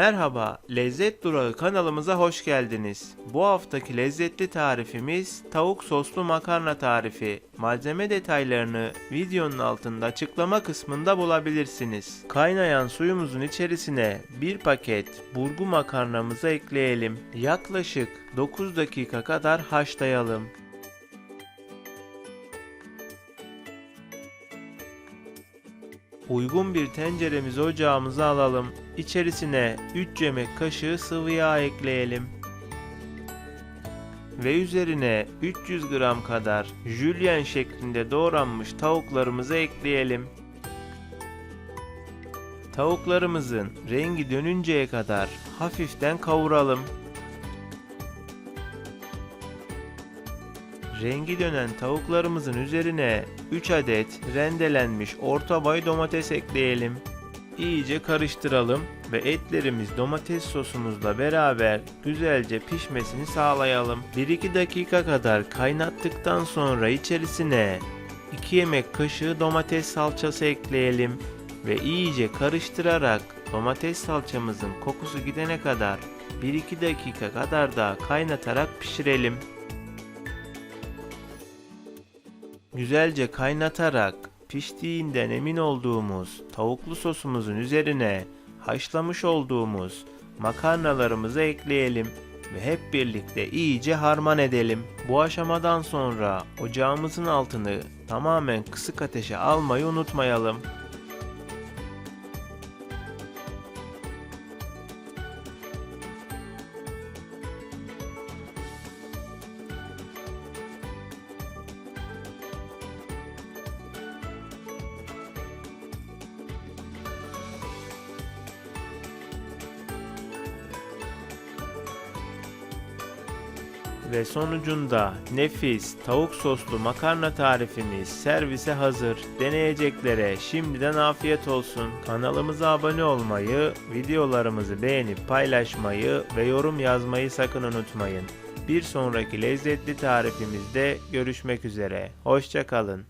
Merhaba, Lezzet Durağı kanalımıza hoş geldiniz. Bu haftaki lezzetli tarifimiz tavuk soslu makarna tarifi. Malzeme detaylarını videonun altında açıklama kısmında bulabilirsiniz. Kaynayan suyumuzun içerisine bir paket burgu makarnamızı ekleyelim. Yaklaşık 9 dakika kadar haşlayalım. Uygun bir tenceremizi ocağımıza alalım. İçerisine 3 yemek kaşığı sıvı yağ ekleyelim. Ve üzerine 300 gram kadar jülyen şeklinde doğranmış tavuklarımızı ekleyelim. Tavuklarımızın rengi dönünceye kadar hafiften kavuralım. Rengi dönen tavuklarımızın üzerine 3 adet rendelenmiş orta boy domates ekleyelim. İyice karıştıralım ve etlerimiz domates sosumuzla beraber güzelce pişmesini sağlayalım. 1-2 dakika kadar kaynattıktan sonra içerisine 2 yemek kaşığı domates salçası ekleyelim ve iyice karıştırarak domates salçamızın kokusu gidene kadar 1-2 dakika kadar daha kaynatarak pişirelim. Güzelce kaynatarak piştiğinden emin olduğumuz tavuklu sosumuzun üzerine haşlamış olduğumuz makarnalarımızı ekleyelim ve hep birlikte iyice harman edelim. Bu aşamadan sonra ocağımızın altını tamamen kısık ateşe almayı unutmayalım. Ve sonucunda nefis tavuk soslu makarna tarifimiz servise hazır. Deneyeceklere şimdiden afiyet olsun. Kanalımıza abone olmayı, videolarımızı beğenip paylaşmayı ve yorum yazmayı sakın unutmayın. Bir sonraki lezzetli tarifimizde görüşmek üzere. Hoşçakalın.